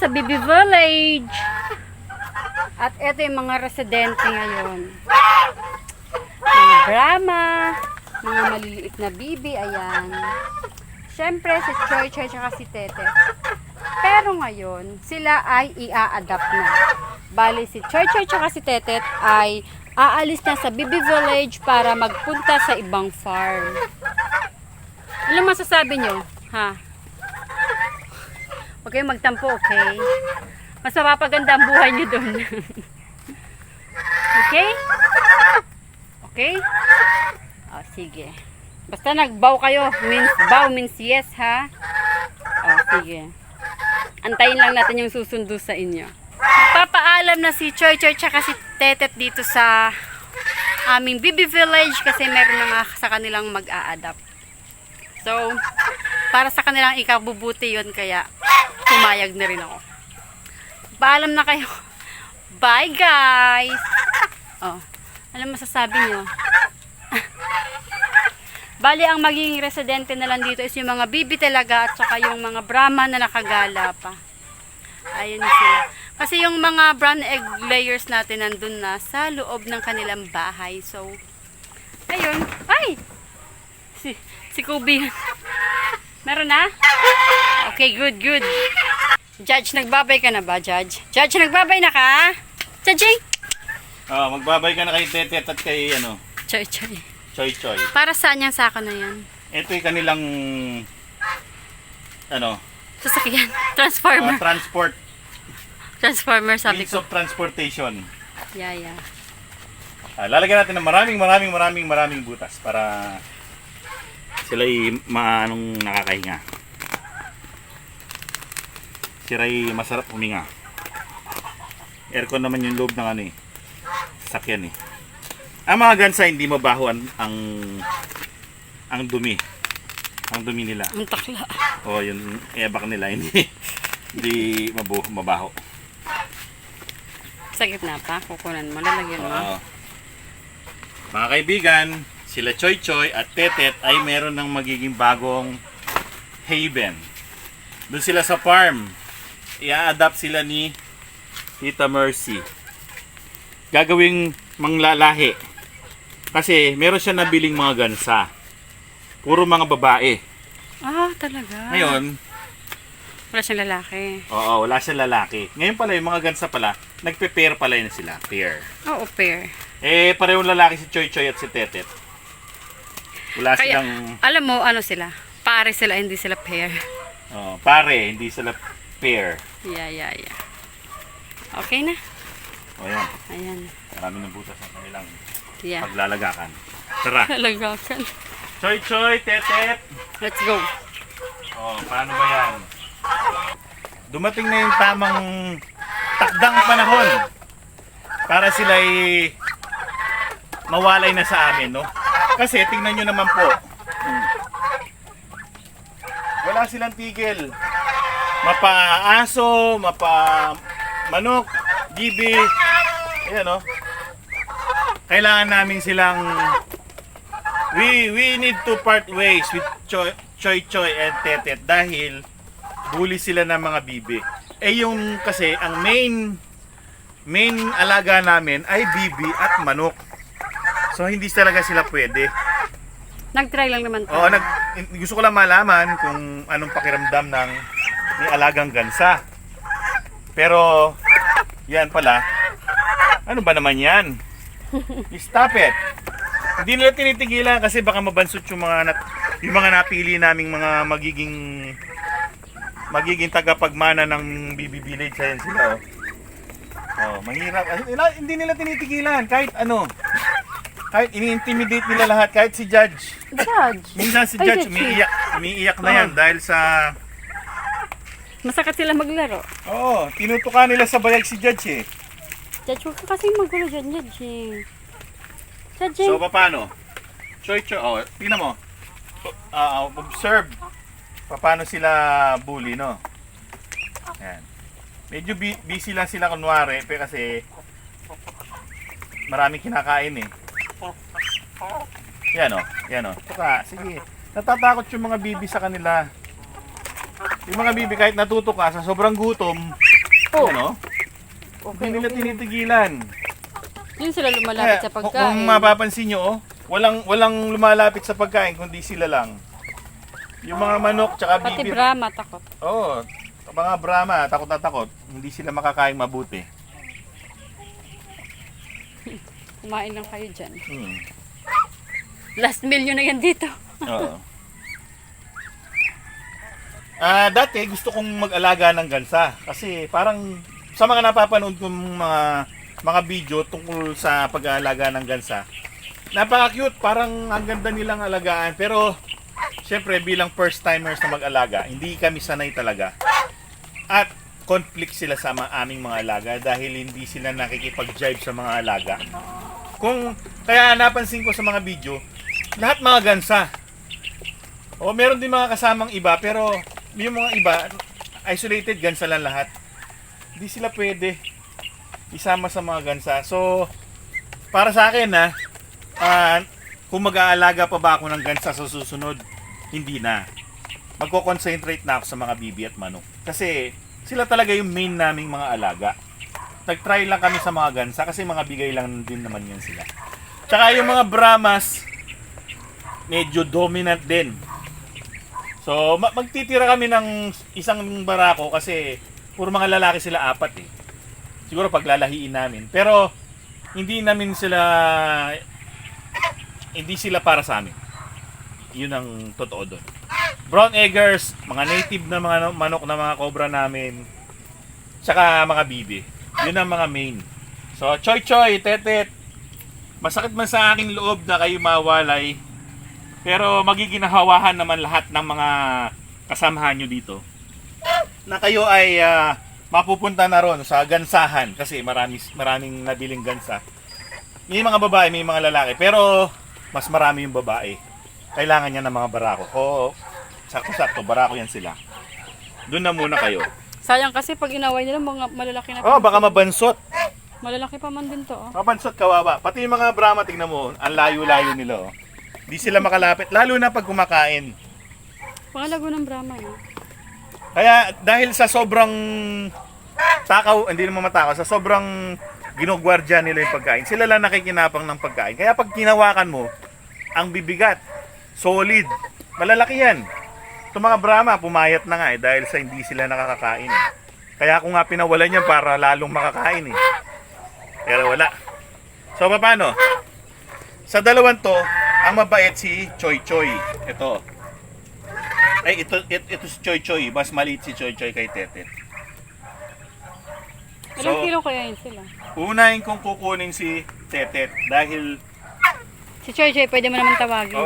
sa Bibi Village. At eto yung mga residente ngayon. Mga Brahma, mga maliliit na bibi, ayan. Siyempre, si Choy Choy tsaka si Tete. Pero ngayon, sila ay ia-adapt na. Bali, si Choy Choy tsaka si Tetet ay aalis na sa Bibi Village para magpunta sa ibang farm. Ano masasabi nyo? Ha? Huwag kayong magtampo, okay? Mas mapapaganda ang buhay nyo doon. okay? Okay? O, sige. Basta nag-bow kayo. Means bow means yes, ha? O, sige. Antayin lang natin yung susundo sa inyo. Papaalam na si Choy Choy tsaka si Tetet dito sa aming Bibi Village kasi meron na nga sa kanilang mag-a-adapt. So, para sa kanilang ikabubuti yon kaya pumayag na rin ako. Paalam na kayo. Bye guys! Oh, ano masasabi nyo? Bali, ang magiging residente na lang dito is yung mga bibi talaga at saka yung mga brahma na nakagala pa. Ayun sila. Kasi yung mga brown egg layers natin nandun na sa loob ng kanilang bahay. So, ayun. Ay! Si, si Kubi. Meron na? Okay, good, good. Judge, nagbabay ka na ba, Judge? Judge, nagbabay na ka? Judging? Oh, magbabay ka na kay Tetet at kay ano, Choy, choy. Choy Choy. Para saan yung sako na yan? Ito yung kanilang ano, Sasakyan. uh, Transformer. transport, Transformer, sabi means ko. of transportation. Yeah, yeah. Ah, lalagyan natin ng maraming maraming maraming maraming butas para sila ay maanong nakakahinga. Sila ay masarap huminga. Aircon naman yung loob ng ano eh. Sakyan eh. Ang mga gansa hindi mabaho ang ang, ang dumi. Ang dumi nila. Ang takla. O yung ebak nila hindi hindi mabu, mabaho. Sa gitna pa, kukunan mo. Lalagyan mo. Oo. Mga kaibigan, sila Choy Choy at Tetet ay meron ng magiging bagong haven. Doon sila sa farm. I-adapt sila ni Tita Mercy. Gagawing manglalahi. Kasi meron siya nabiling mga gansa. Puro mga babae. Ah, talaga. Ngayon, Wala siyang lalaki. oo, wala siyang lalaki. Ngayon pala, yung mga gansa pala, nagpe-pair pala yun sila. Pair. Oo, pair. Eh, parehong lalaki si Choy Choy at si Tetet. Wala Kaya, silang alam mo, ano sila? Pare sila, hindi sila pair. oh, pare, hindi sila pair. Yeah, yeah, yeah. Okay na. O yan, Ayan. marami ng butas ang kanilang Yeah. paglalagakan. Tara, Halagakan. Choy Choy, Tetet. Let's go. Oh, paano ba yan? Dumating na yung tamang takdang panahon para sila ay mawalay na sa amin, no? Kasi tingnan nyo naman po. Wala silang tigil. Mapa aso, mapa manok, gibi. Ayan, no? Kailangan namin silang we we need to part ways with Choi Choi, Choi and Tetet dahil bully sila ng mga bibi. Eh yung kasi ang main main alaga namin ay bibi at manok. So hindi talaga sila pwede. Nag-try lang naman tayo. Oo, nag, gusto ko lang malaman kung anong pakiramdam ng may alagang gansa. Pero yan pala. Ano ba naman yan? Stop it. Hindi nila tinitigilan kasi baka mabansot yung mga nat, yung mga napili naming mga magiging magiging tagapagmana ng BB Village ayan sila oh. Oh, mahirap. Ay, nila- Hindi nila tinitigilan kahit ano. Kahit ini-intimidate nila lahat kahit si Judge. Judge. Minsan si Ay, Judge Judge, umiiyak, umiiyak na yan dahil sa Masakit sila maglaro. Oo, tinutukan nila sa bayag si Judge eh. Judge, huwag ka kasing magulo dyan, Judge. Judge. So paano? Choy choy, oh, tingnan mo. Ah, observe paano sila bully, no? Yan. Medyo bu- busy lang sila kunwari, pero kasi maraming kinakain eh. Yan oh, yan oh. Tuka, sige. Natatakot yung mga bibi sa kanila. Yung mga bibi kahit natuto ka sa sobrang gutom, Oh. Ano? Okay, Hindi nila okay. tinitigilan. Yun sila lumalapit Kaya, sa pagkain. Kung mapapansin nyo, oh, walang, walang lumalapit sa pagkain, kundi sila lang. Yung mga manok, tsaka Pati bibir. Brahma takot. Oo, mga Brahma, takot na takot. Hindi sila makakain mabuti. Kumain lang kayo dyan. Hmm. Last meal nyo na yan dito. Oo. Ah, dati gusto kong mag-alaga ng gansa kasi parang sa mga napapanood kong mga mga video tungkol sa pag-aalaga ng gansa. Napaka-cute, parang ang ganda nilang alagaan pero syempre bilang first timers na mag-alaga, hindi kami sanay talaga. At conflict sila sa mga aming mga alaga dahil hindi sila nakikipag-jive sa mga alaga. Kung kaya napansin ko sa mga video, lahat mga gansa. O meron din mga kasamang iba pero yung mga iba isolated gansa lang lahat. Hindi sila pwede isama sa mga gansa. So para sa akin na kung mag-aalaga pa ba ako ng gansa sa susunod, hindi na. Magko-concentrate na ako sa mga bibi at manok. Kasi sila talaga yung main naming mga alaga. Nag-try lang kami sa mga gansa kasi mga bigay lang din naman yan sila. Tsaka yung mga Brahmas, medyo dominant din. So, ma- magtitira kami ng isang barako kasi puro mga lalaki sila apat eh. Siguro paglalahiin namin. Pero, hindi namin sila, hindi sila para sa amin. Yun ang totoo doon. Brown eggers, mga native na mga manok na mga cobra namin. Tsaka mga bibi. Yun ang mga main. So, choy choy, tetet. Masakit man sa aking loob na kayo mawalay. Pero magiginahawahan naman lahat ng mga kasamahan nyo dito. Na kayo ay ah, mapupunta na ron sa gansahan kasi marami, maraming nabiling gansa. May mga babae, may mga lalaki. Pero mas marami yung babae. Kailangan niya ng mga barako. Oo, sakto-sakto, barako yan sila. Doon na muna kayo. Sayang kasi pag inaway nila, mga malalaki na. Oh, baka mabansot. Malalaki pa man din to. Oh. Mabansot kawawa. Pati yung mga Brahma, tingnan mo, ang layo-layo nila. Oh. Di sila makalapit, lalo na pag kumakain. Pangalago ng Brahma eh. Kaya dahil sa sobrang takaw, hindi naman matakaw, sa sobrang ginugwardya nila yung pagkain, sila lang nakikinapang ng pagkain. Kaya pag kinawakan mo, ang bibigat, solid, malalaki yan. Itong mga Brahma, pumayat na nga eh, dahil sa hindi sila nakakakain. eh. Kaya ako nga pinawalan yan para lalong makakain eh. Pero wala. So paano? Sa dalawang to, ang mabait si Choi Choi. Ito. Ay, ito, ito, ito si Choi Choi. Mas maliit si Choi Choi kay Tetet. Ilang So- kilo kaya yun sila? Unahin kong kukunin si Tetet dahil Si Choy Choy, pwede mo naman tawagin. oh,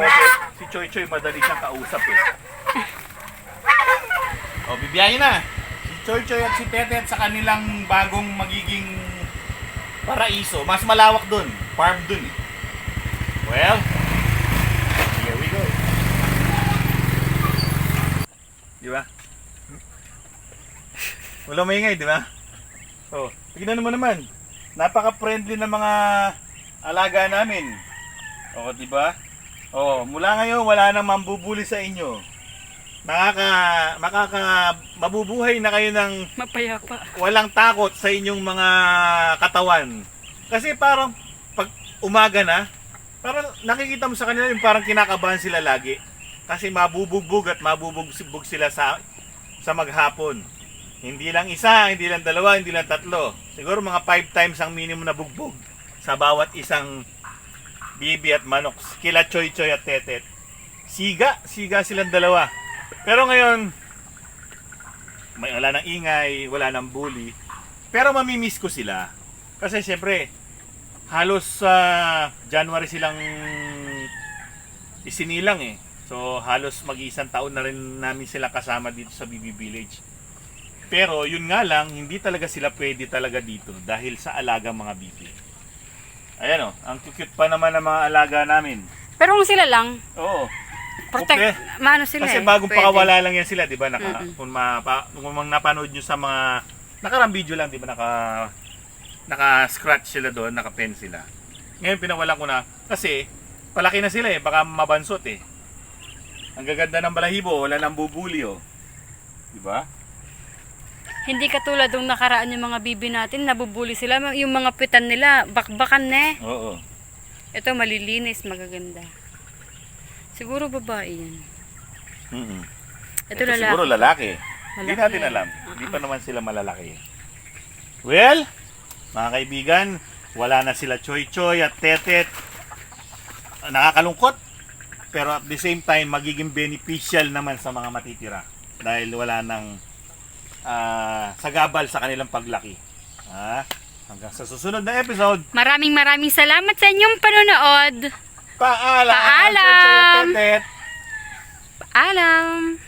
si Choi Choi madali siyang kausap eh. Oh, bibiyahin na. Si Choi Choi at si Tetet sa kanilang bagong magiging paraiso. Mas malawak dun. Farm dun eh. Well, here we go. Di ba? Wala maingay, di ba? Oh, tignan mo naman. Napaka-friendly ng mga alaga namin. O, di ba? Oh, mula ngayon wala nang mambubuli sa inyo. Nakaka makaka mabubuhay na kayo ng Mapayapa. walang takot sa inyong mga katawan. Kasi parang pag umaga na, parang nakikita mo sa kanila yung parang kinakabahan sila lagi. Kasi mabubugbog at mabubugbog sila sa sa maghapon. Hindi lang isa, hindi lang dalawa, hindi lang tatlo. Siguro mga five times ang minimum na bugbog sa bawat isang bibi at manok. Kila Choy Choy at Tetet. Siga, siga silang dalawa. Pero ngayon, may wala nang ingay, wala nang bully. Pero mamimiss ko sila. Kasi siyempre, halos sa January silang isinilang eh. So halos mag-isang taon na rin namin sila kasama dito sa BB Village. Pero yun nga lang, hindi talaga sila pwede talaga dito dahil sa alagang mga bibi. Ayan o, ang cute pa naman ng mga alaga namin. Pero kung sila lang, Oo. Protect, Okay. maano sila Kasi eh. bagong Pwede. pakawala lang yan sila, di ba? Naka, Mm-mm. kung, mapa, kung napanood nyo sa mga, nakarang video lang, di ba? Naka, naka-scratch sila doon, naka-pen sila. Ngayon, pinawalan ko na, kasi, palaki na sila eh, baka mabansot eh. Ang gaganda ng balahibo, wala nang bubuli oh. Di ba? Hindi katulad ng nakaraan yung mga bibi natin, nabubuli sila. Yung mga pitan nila, bakbakan na eh. Oo. Ito malilinis, magaganda. Siguro babae yan. Mm-mm. Ito, Ito lalaki. siguro lalaki. Hindi natin alam. Hindi pa naman sila malalaki. Well, mga kaibigan, wala na sila Choy Choy at Tetet. Nakakalungkot. Pero at the same time, magiging beneficial naman sa mga matitira. Dahil wala nang ah, sagabal sa kanilang paglaki. Ha? Hanggang sa susunod na episode, Maraming maraming salamat sa inyong panonood. Paalam! Paalam! Paalam!